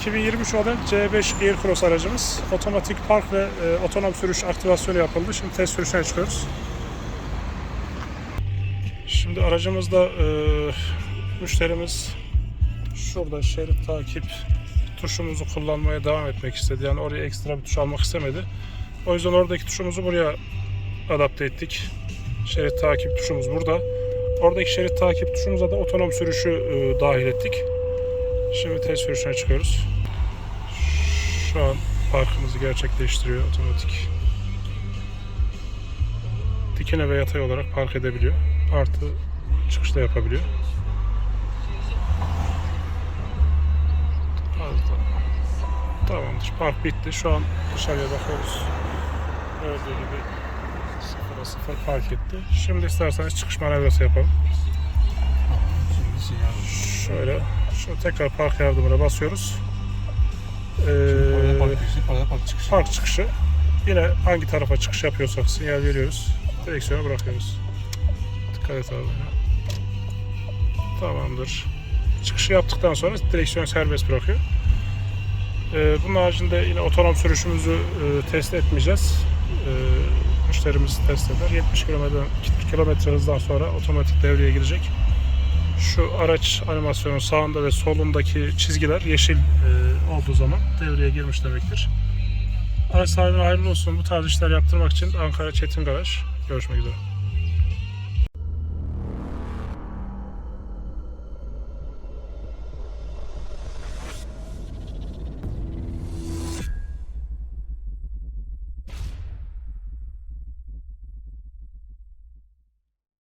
2023 model C5 Aircross aracımız. Otomatik park ve e, otonom sürüş aktivasyonu yapıldı. Şimdi test sürüşüne çıkıyoruz. Şimdi aracımızda e, müşterimiz şurada şerit takip tuşumuzu kullanmaya devam etmek istedi. Yani oraya ekstra bir tuş almak istemedi. O yüzden oradaki tuşumuzu buraya adapte ettik. Şerit takip tuşumuz burada. Oradaki şerit takip tuşumuza da otonom sürüşü e, dahil ettik. Şimdi test sürüşüne çıkıyoruz. Şu an parkımızı gerçekleştiriyor otomatik. Dikine ve yatay olarak park edebiliyor. Artı çıkışta yapabiliyor. Tamamdır. Park bitti. Şu an dışarıya bakıyoruz. Gördüğü gibi sıfıra sıfır park etti. Şimdi isterseniz çıkış manevrası yapalım. Şimdi sinyal. Şöyle. Şu tekrar park yardımına basıyoruz. Ee, park girişi, park çıkışı. park çıkışı. Yine hangi tarafa çıkış yapıyorsak sinyal veriyoruz. Direksiyonu bırakıyoruz. Dikkat et abi. Tamamdır. Çıkışı yaptıktan sonra direksiyonu serbest bırakıyor. Ee, bunun haricinde yine otonom sürüşümüzü e, test etmeyeceğiz. Ee, müşterimiz test eder. 70 km, kilometre hızdan sonra otomatik devreye girecek. Şu araç animasyonun sağında ve solundaki çizgiler yeşil e, olduğu zaman devreye girmiş demektir. Araç sahibine hayırlı olsun. Bu tarz işler yaptırmak için Ankara Çetin Garaj. Görüşmek üzere.